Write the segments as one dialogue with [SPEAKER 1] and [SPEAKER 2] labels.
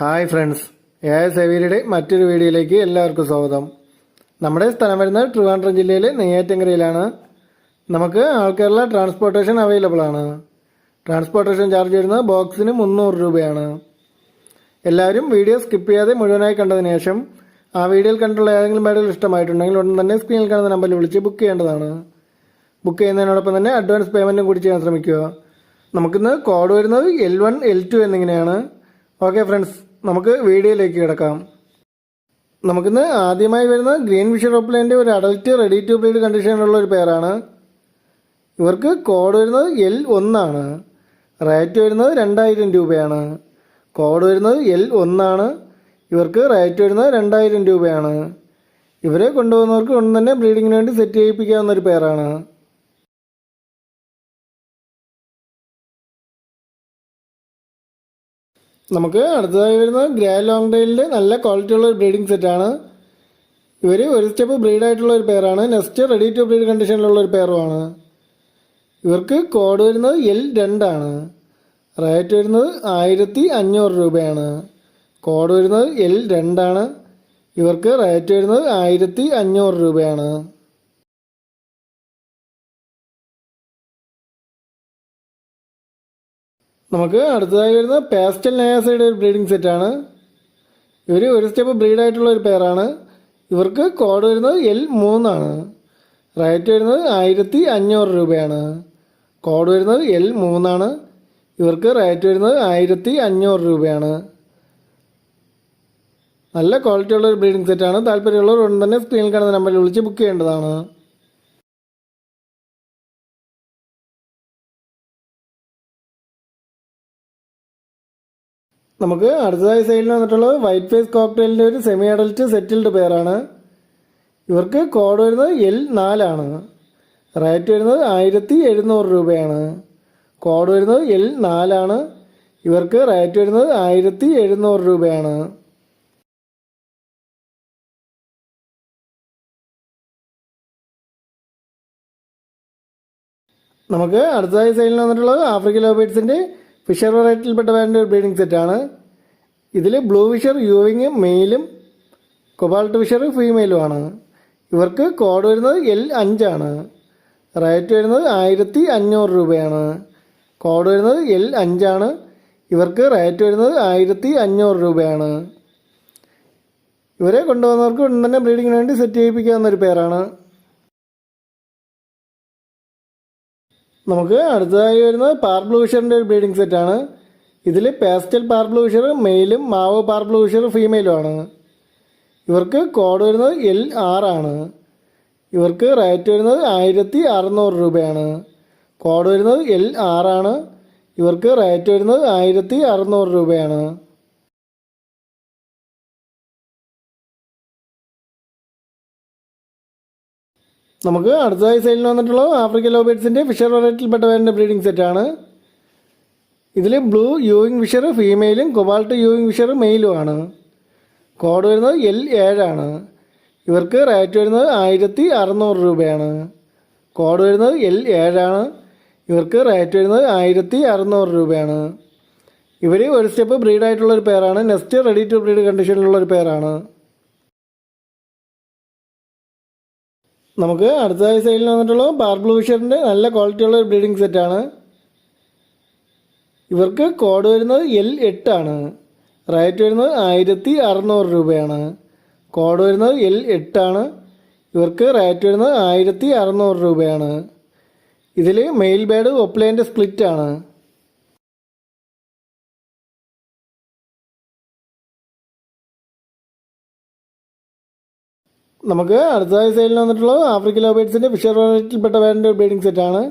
[SPEAKER 1] Hi friends A സേവിയുടെ മറ്റൊരു വീഡിയോയിലേക്ക് എല്ലാവർക്കും സ്വാഗതം. നമ്മുടെ സ്ഥലം വരുന്നത് ട്രിവാൻഡ്രം ജില്ലയിലെ നെയ്യാറ്റങ്കരയിലാണ് നമുക്ക് ആൾ കേരള ട്രാൻസ്പോർട്ടേഷൻ അവൈലബിൾ ആണ്. ട്രാൻസ്പോർട്ടേഷൻ ചാർജ് വരുന്നത് ബോക്സിന് മുന്നൂറ് രൂപയാണ്. എല്ലാവരും വീഡിയോ സ്കിപ്പ് ചെയ്യാതെ മുഴുവനായി കണ്ടതിന് ശേഷം ആ വീഡിയോയിൽ കണ്ടുള്ള ഏതെങ്കിലും മേഡൽ ഇഷ്ടമായിട്ടുണ്ടെങ്കിൽ ഉടൻ തന്നെ സ്ക്രീനിൽ കാണുന്ന നമ്പറിൽ വിളിച്ച് ബുക്ക് ചെയ്യേണ്ടതാണ്. ബുക്ക് ചെയ്യുന്നതിനോടൊപ്പം തന്നെ അഡ്വാൻസ് പേയ്മെന്റും കൂടി ചെയ്യാൻ ശ്രമിക്കുക. നമുക്കിന്ന് കോഡ് വരുന്നത് എൽ വൺ എൽ ടു എന്നിങ്ങനെയാണ്. ഓക്കെ ഫ്രണ്ട്സ് നമുക്ക് വീഡിയോയിലേക്ക് കിടക്കാം. നമുക്കിന്ന് ആദ്യമായി വരുന്ന ഗ്രീൻ വിഷർ ഓപ്ലൈന്റെ ഒരു അഡൽറ്റ് റെഡി ടു ബ്രീഡ് കണ്ടീഷനിലുള്ള ഒരു പേരാണ്. ഇവർക്ക് കോഡ് വരുന്നത് എൽ ഒന്നാണ് റേറ്റ് വരുന്നത് രണ്ടായിരം രൂപയാണ്. കോഡ് വരുന്നത് എൽ ഒന്നാണ് ഇവർക്ക് റേറ്റ് വരുന്നത് രണ്ടായിരം രൂപയാണ്. ഇവരെ കൊണ്ടുപോകുന്നവർക്ക് ഒന്ന് തന്നെ ബ്രീഡിങ്ങിന് വേണ്ടി സെറ്റ് ചെയ്യിപ്പിക്കാവുന്ന ഒരു പേരാണ്. നമുക്ക് അടുത്തതായി വരുന്നത് ഗ്രേ ലോങ് ടൈലിന്റെ നല്ല ക്വാളിറ്റിയുള്ള ഒരു ബ്രീഡിംഗ് സെറ്റാണ് ഇവർ ഒരു സ്റ്റെപ്പ് ബ്രീഡായിട്ടുള്ള ഒരു പേരാണ് നെക്സ്റ്റ് റെഡി ടു ബ്രീഡ് കണ്ടീഷനിലുള്ള ഒരു പെയറുമാണ് ഇവർക്ക് കോഡ് വരുന്നത് എൽ രണ്ടാണ് റേറ്റ് വരുന്നത് ആയിരത്തി അഞ്ഞൂറ് രൂപയാണ്. കോഡ് വരുന്നത് എൽ രണ്ടാണ് ഇവർക്ക് റേറ്റ് വരുന്നത് ആയിരത്തി അഞ്ഞൂറ് രൂപയാണ്. നമുക്ക് അടുത്തതായി വരുന്ന പാസ്റ്റൽ നയാസയുടെ ഒരു ബ്രീഡിംഗ് സെറ്റാണ് ഇവർ ഒരു സ്റ്റെപ്പ് ബ്രീഡായിട്ടുള്ള ഒരു പേരാണ് ഇവർക്ക് കോഡ് വരുന്നത് എൽ മൂന്നാണ് റേറ്റ് വരുന്നത് ആയിരത്തി അഞ്ഞൂറ് രൂപയാണ്. കോഡ് വരുന്നത് എൽ മൂന്നാണ് ഇവർക്ക് റേറ്റ് വരുന്നത് ആയിരത്തി അഞ്ഞൂറ് രൂപയാണ്. നല്ല ക്വാളിറ്റി ഉള്ള ഒരു ബ്രീഡിംഗ് സെറ്റാണ് താല്പര്യമുള്ളവർ ഉടൻ തന്നെ സ്ക്രീനിൽ കാണുന്ന നമ്പറിൽ വിളിച്ച് ബുക്ക് ചെയ്യേണ്ടതാണ്. നമുക്ക് അടുത്തതായി സെയിലിന് വന്നിട്ടുള്ളത് വൈറ്റ് ഫേസ് കോക്ടെയിലിന്റെ ഒരു സെമി അഡൽറ്റ് സെറ്റിൽഡ് പേരാണ് ഇവർക്ക് കോഡ് വരുന്നത് എൽ നാലാണ് റേറ്റ് വരുന്നത് ആയിരത്തി എഴുന്നൂറ് രൂപയാണ്. കോഡ് വരുന്നത് എൽ നാലാണ് ഇവർക്ക് റേറ്റ് വരുന്നത് ആയിരത്തി എഴുന്നൂറ് രൂപയാണ്. നമുക്ക് അടുത്തതായി സെയിലിന് വന്നിട്ടുള്ളത് ആഫ്രിക്കൻ ലോബേറ്റ്സിന്റെ ഫിഷർ വെറൈറ്റിയിൽപ്പെട്ട വേണ്ട ഒരു ബ്രീഡിംഗ് സെറ്റാണ് ഇതിൽ ബ്ലൂ ഫിഷർ യൂവിങ് മെയിലും കൊബാൾട്ട് ഫിഷർ ഫീമെയിലുമാണ് ഇവർക്ക് കോഡ് വരുന്നത് എൽ അഞ്ചാണ് റേറ്റ് വരുന്നത് ആയിരത്തി അഞ്ഞൂറ് രൂപയാണ്. കോഡ് വരുന്നത് എൽ അഞ്ചാണ് ഇവർക്ക് റേറ്റ് വരുന്നത് ആയിരത്തി അഞ്ഞൂറ് രൂപയാണ്. ഇവരെ കൊണ്ടുവന്നവർക്ക് ഉടൻ തന്നെ ബ്രീഡിങ്ങിന് വേണ്ടി സെറ്റ് ചെയ്യിപ്പിക്കാവുന്ന ഒരു പേരാണ് നമുക്ക് അടുത്തതായി വരുന്നത് പാർബ്ലൂഷറിന്റെ ഒരു ബ്രീഡിംഗ് സെറ്റാണ് ഇതിൽ പേസ്റ്റൽ പാർബ്ലൂഷർ മെയിലും മാവ് പാർബ്ലൂഷർ ഫീമെയിലും ആണ്. ഇവർക്ക് കോഡ് വരുന്നത് എൽ ആറാണ് ഇവർക്ക് റേറ്റ് വരുന്നത് ആയിരത്തി അറുന്നൂറ് രൂപയാണ്. കോഡ് വരുന്നത് എൽ ആറാണ് ഇവർക്ക് റേറ്റ് വരുന്നത് ആയിരത്തി അറുന്നൂറ് രൂപയാണ്. നമുക്ക് അടുത്ത സെയിലിന് വന്നിട്ടുള്ളത് ആഫ്രിക്കൻ ലോബേറ്റ്സിന്റെ ഫിഷർ വെറൈറ്റിയിൽപ്പെട്ട വേണ്ട ബ്രീഡിംഗ് സെറ്റാണ് ഇതിൽ ബ്ലൂ യൂയിങ് ഫിഷർ ഫീമെയിലും കൊബാൾട്ട് യൂയിങ് ഫിഷർ മെയിലുമാണ് കോഡ് വരുന്നത് എൽ ഏഴാണ് ഇവർക്ക് റേറ്റ് വരുന്നത് ആയിരത്തി അറുന്നൂറ് രൂപയാണ്. കോഡ് വരുന്നത് എൽ ഏഴാണ് ഇവർക്ക് റേറ്റ് വരുന്നത് ആയിരത്തി അറുന്നൂറ് രൂപയാണ്. ഇവർ ഒരു സ്റ്റെപ്പ് ബ്രീഡായിട്ടുള്ളൊരു പേരാണ് നെക്സ്റ്റ് റെഡി ടു ബ്രീഡ് കണ്ടീഷനിലുള്ളൊരു പേരാണ് നമുക്ക് അടുത്ത സൈഡിൽ വന്നിട്ടുള്ള ബാർബ്ലൂ ഫിഷറിന്റെ നല്ല ക്വാളിറ്റിയുള്ള ഒരു ബ്രീഡിംഗ് സെറ്റാണ് ഇവർക്ക് കോഡ് വരുന്നത് എൽ എട്ടാണ് റേറ്റ് വരുന്നത് ആയിരത്തി അറുന്നൂറ് രൂപയാണ്. കോഡ് വരുന്നത് എൽ എട്ടാണ് ഇവർക്ക് റേറ്റ് വരുന്നത് ആയിരത്തി അറുന്നൂറ് രൂപയാണ് ഇതിൽ മെയിൽ ബേഡ് ഒപ്ലൈന്റെ സ്പ്ലിറ്റ് നമുക്ക് അടുത്തതായി സൈഡിൽ വന്നിട്ടുള്ളത് ആഫ്രിക്കൻ ലോബേറ്റ്സിന്റെ ഫിഷർ വെറൈറ്റിയിൽപ്പെട്ട ഒരു ബ്രീഡിംഗ് സെറ്റാണ്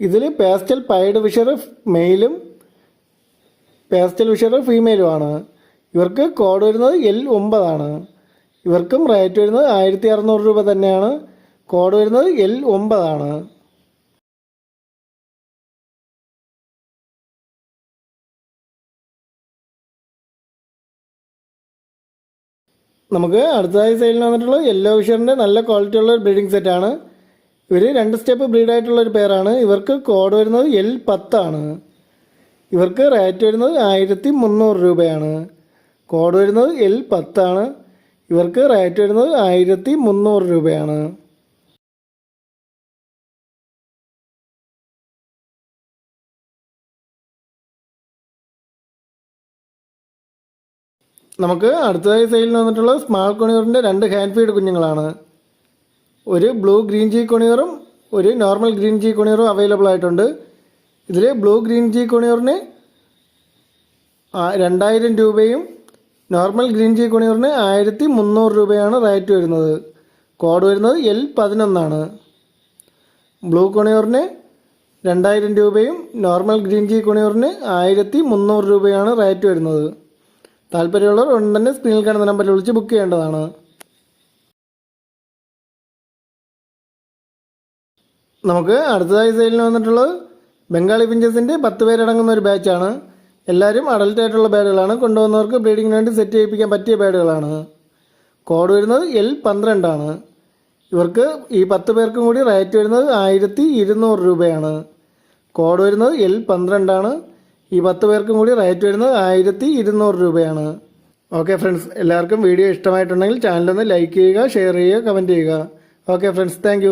[SPEAKER 1] ഇതിൽ പേസ്റ്റൽ പൈഡ് ഫിഷർ മെയിലും പേസ്റ്റൽ ഫിഷർ ഫീമെയിലുമാണ് ഇവർക്ക് കോഡ് വരുന്നത് എൽ ഒമ്പതാണ് ഇവർക്കും റേറ്റ് വരുന്നത് ആയിരത്തി അറുന്നൂറ് രൂപ തന്നെയാണ്. കോഡ് വരുന്നത് എൽ ഒമ്പതാണ് നമുക്ക് അടുത്തതായി സെയിലിന് വന്നിട്ടുള്ളത് യെല്ലോ ഫിഷറിന്റെ നല്ല ക്വാളിറ്റി ഉള്ള ഒരു ബ്രീഡിംഗ് സെറ്റാണ് ഇവർ രണ്ട് സ്റ്റെപ്പ് ബ്രീഡായിട്ടുള്ള ഒരു പേരാണ് ഇവർക്ക് കോഡ് വരുന്നത് എൽ പത്താണ് ഇവർക്ക് റേറ്റ് വരുന്നത് ആയിരത്തി മുന്നൂറ് രൂപയാണ്. കോഡ് വരുന്നത് എൽ പത്താണ് ഇവർക്ക് റേറ്റ് വരുന്നത് ആയിരത്തി മുന്നൂറ് രൂപയാണ്. നമുക്ക് അടുത്തതായി സെയിലിന് വന്നിട്ടുള്ള സ്മാൾ കൊണിയറിന്റെ രണ്ട് ഹാൻഡ് ഫീഡ് കുഞ്ഞുങ്ങളാണ്. ഒരു ബ്ലൂ ഗ്രീൻ ജി കൊണിയറും ഒരു നോർമൽ ഗ്രീൻ ജി കൊണിയറും അവൈലബിൾ ആയിട്ടുണ്ട്. ഇതിൽ ബ്ലൂ ഗ്രീൻ ജി കൊണിയറിന് രണ്ടായിരം രൂപയും നോർമൽ ഗ്രീൻ ജി കൊണിയറിന് ആയിരത്തി മുന്നൂറ് രൂപയാണ് റേറ്റ് വരുന്നത്. കോഡ് വരുന്നത് എൽ പതിനൊന്നാണ്. ബ്ലൂ കൊണിയറിന് രണ്ടായിരം രൂപയും നോർമൽ ഗ്രീൻ ജി കൊണിയറിന് ആയിരത്തി മുന്നൂറ് രൂപയാണ് റേറ്റ് വരുന്നത്. താല്പര്യമുള്ളവർ ഉടൻ തന്നെ സ്ക്രീനിൽ കാണുന്ന നമ്പറിൽ വിളിച്ച് ബുക്ക് ചെയ്യേണ്ടതാണ്. നമുക്ക് അടുത്തതായി സെയിലിന് വന്നിട്ടുള്ളത് ബംഗാളി പിഞ്ചസിന്റെ പത്ത് പേരടങ്ങുന്ന ഒരു ബാച്ചാണ് എല്ലാവരും അഡൽട്ട് ആയിട്ടുള്ള ബാഡുകളാണ് കൊണ്ടുവന്നവർക്ക് ബ്രീഡിങ്ങിന് വേണ്ടി സെറ്റ് ചെയ്യിപ്പിക്കാൻ പറ്റിയ ബാഡുകളാണ് കോഡ് വരുന്നത് എൽ പന്ത്രണ്ടാണ് ഇവർക്ക് ഈ പത്ത് പേർക്കും കൂടി റേറ്റ് വരുന്നത് ആയിരത്തി ഇരുന്നൂറ് രൂപയാണ്. കോഡ് വരുന്നത് എൽ പന്ത്രണ്ടാണ് ഈ പത്ത് പേർക്കും കൂടി റേറ്റ് വരുന്നത് ആയിരത്തി ഇരുന്നൂറ് രൂപയാണ്. ഓക്കെ ഫ്രണ്ട്സ് എല്ലാവർക്കും വീഡിയോ ഇഷ്ടമായിട്ടുണ്ടെങ്കിൽ ചാനലൊന്ന് ലൈക്ക് ചെയ്യുക ഷെയർ ചെയ്യുക കമന്റ് ചെയ്യുക. Okay friends thank